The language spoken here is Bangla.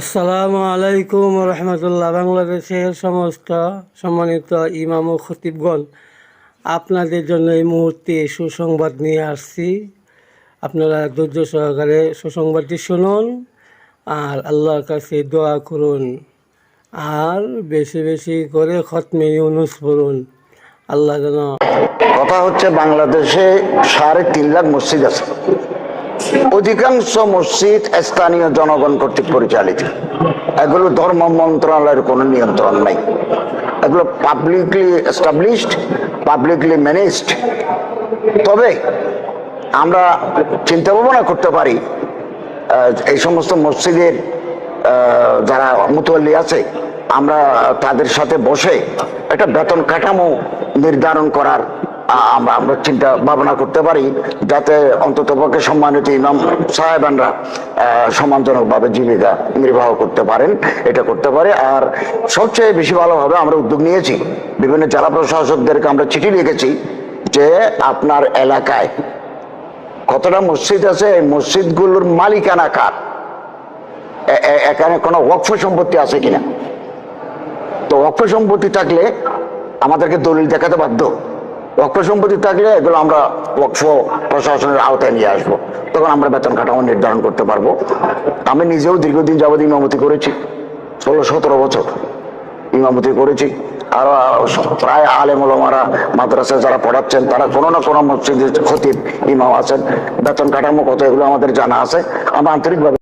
আসসালামু আলাইকুম রহমতুল্লাহ। বাংলাদেশের সমস্ত সম্মানিত ইমাম ও খতিবগণ, আপনাদের জন্য এই মুহূর্তে সুসংবাদ নিয়ে আসছি। আপনারা ধৈর্য সহকারে সুসংবাদটি শুনুন আর আল্লাহর কাছে দোয়া করুন আর বেশি বেশি করে খতমে ইউনুস পড়ুন। আল্লাহ যেন কথা হচ্ছে বাংলাদেশে সাড়ে তিন লাখ মসজিদ আছে। অধিকাংশ মসজিদ স্থানীয় জনগণ কর্তৃক পরিচালিত। এগুলো ধর্ম মন্ত্রণালয়ের কোনো নিয়ন্ত্রণ নাই। এগুলো পাবলিকলি এস্টাবলিশড পাবলিকলি ম্যানেজড তবে আমরা চিন্তা ভাবনা করতে পারি এই সমস্ত মসজিদের যারা মুতোয়াল্লি আছে, আমরা তাদের সাথে বসে একটা বেতন কাঠামো নির্ধারণ করার আমরা আমরা চিন্তা ভাবনা করতে পারি যাতে অন্তত পক্ষে সম্মানিত ইমাম সাহেবানরা সম্মানজনকভাবে জীবিকা নির্বাহ করতে পারেন, এটা করতে পারে। আর সবচেয়ে বেশি ভালোভাবে আমরা উদ্যোগ নিয়েছি, বিভিন্ন জেলা প্রশাসকদেরকে আমরা চিঠি লিখেছি যে আপনার এলাকায় কতটা মসজিদ আছে, এই মসজিদগুলোর মালিকানা কার? এখানে কোনো ওয়াকফ সম্পত্তি আছে কিনা? তো ওয়াকফ সম্পত্তি থাকলে আমাদেরকে দলিল দেখাতে বাধ্য। ওয়াকফ সম্পত্তি থাকলে এগুলো আমরা ওয়াকফ প্রশাসনের আওতায় নিয়ে আসব। তখন আমরা বেতন কাঠামো নির্ধারণ করতে পারব। আমি নিজেও দীর্ঘদিন যাবৎ ইমামতি করেছি। ষোলো, সতেরো বছর ইমামতি করেছি। আর, প্রায় আলেম ওলামারা মাদ্রাসায় যারা পড়াচ্ছেন, তারা কোনো না কোনো মসজিদের খতিব ইমাম আছেন। বেতন কাঠামো কত এগুলো আমাদের জানা আছে। আমরা আন্তরিকভাবে